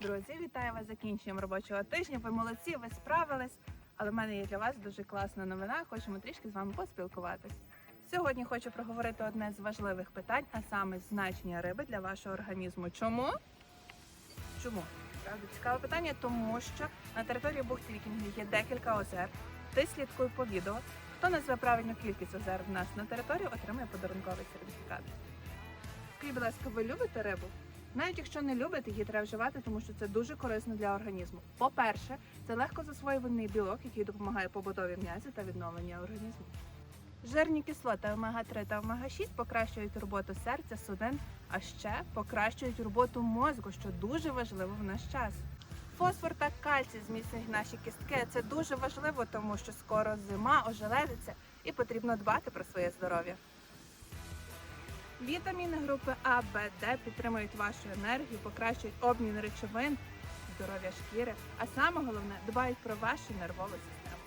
Друзі, вітаю вас з закінченням робочого тижня. Ви молодці, ви справились. Але в мене є для вас дуже класна новина. Хочемо трішки з вами поспілкуватись. Сьогодні хочу проговорити одне з важливих питань, а саме значення риби для вашого організму. Чому? Чому? Правда, цікаве питання, тому що на території бухти Вікінгів є декілька озер. Ти слідкуй по відео. Хто назве правильну кількість озер в нас на території, отримає подарунковий сертифікат. Скажіть, будь ласка, ви любите рибу? Навіть якщо не любите, її треба вживати, тому що це дуже корисно для організму. По-перше, це легко засвоюваний білок, який допомагає побудові м'язів та відновленню організму. Жирні кислоти омега-3 та омега-6 покращують роботу серця, судин, а ще покращують роботу мозку, що дуже важливо в наш час. Фосфор та кальцій зміцнюють наші кістки. Це дуже важливо, тому що скоро зима ожеледиться і потрібно дбати про своє здоров'я. Вітаміни групи А, Б, Д підтримують вашу енергію, покращують обмін речовин, здоров'я шкіри, а саме головне дбають про вашу нервову систему.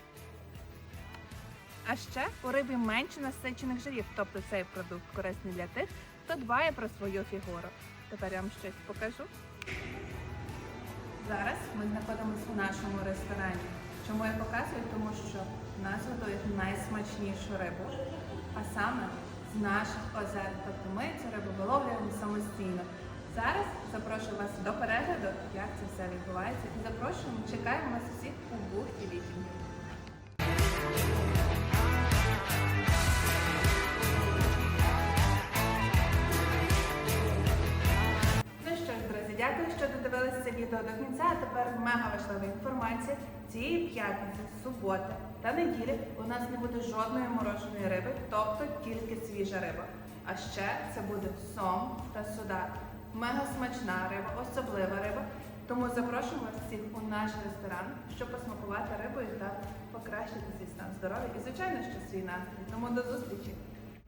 А ще у рибі менше насичених жирів, тобто цей продукт корисний для тих, хто дбає про свою фігуру. Тепер я вам щось покажу. Зараз ми знаходимося в нашому ресторані. Чому я показую? Тому що нас готують найсмачнішу рибу, а саме з наших озер. Тобто ми це рибу виловлюємо самостійно. Зараз запрошую вас до перегляду, як це все відбувається, і запрошуємо, чекаємо вас усіх у бухті вікінгів. Відео до кінця. А тепер мега важлива інформація. Цієї п'ятниці, суботи та неділі у нас не буде жодної мороженої риби, тобто тільки свіжа риба. А ще це буде сом та судак. Мега смачна риба, особлива риба. Тому запрошуємо вас всіх у наш ресторан, щоб посмакувати рибою та покращити свій стан здоров'я і, звичайно, що свій настрій. Тому до зустрічі!